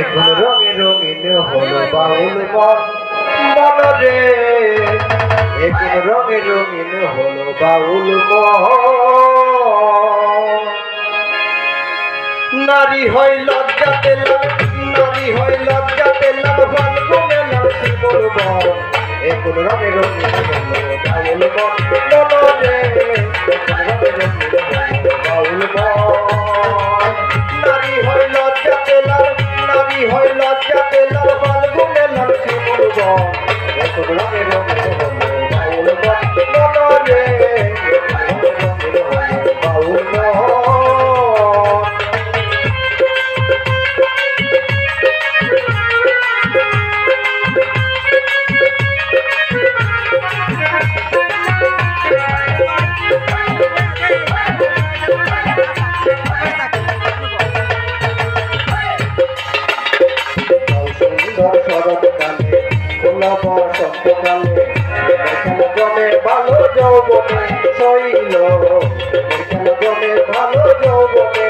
এখন রঙে রঙিন হলো বাউল মন মন রে। এখন রঙে রঙিন হলো বাউল নারী হয় লজ্জা পেলাম নারী হয় লজ্জা পেলাম ফাল্গুনে নাম শিবর বন এখন রঙে রঙিন হলো বাউল মন মন রে। এখন রঙে রঙিন হয় লজ্জা পেলাম ফাল্গুনে নাম শিবর বন বসন্তকালে জমে ভালো যৌবনে শৈল জমে ভালো যৌবনে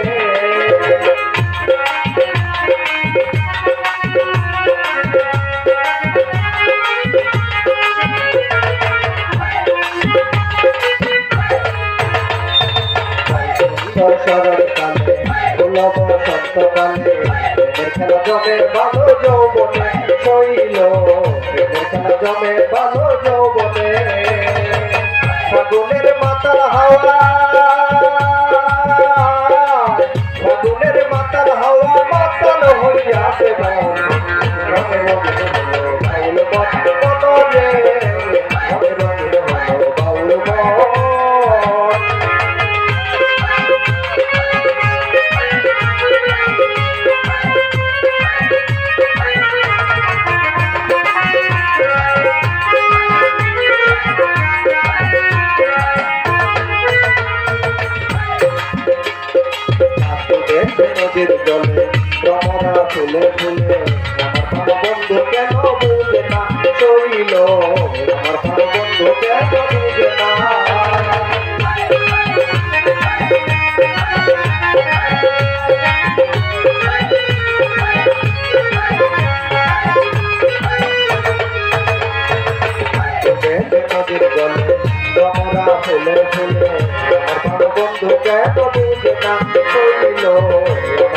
এখানে জমে ভালো যৌবনে শৈল জমে ভালো যৌবনে। ফাগুনের মাতাল হাওয়া ফাগুনের মাতাল হাওয়া মাতাল হইয়াছে মন। নদীর জলে ভ্রমরা ফুলে ফুলে আমার বন্ধু কেন বুঝে না? শৈল আমার বন্ধু কেন বুঝে না? ফুলে ফুলে আমার বন্ধু কেন বুঝে না? শৈল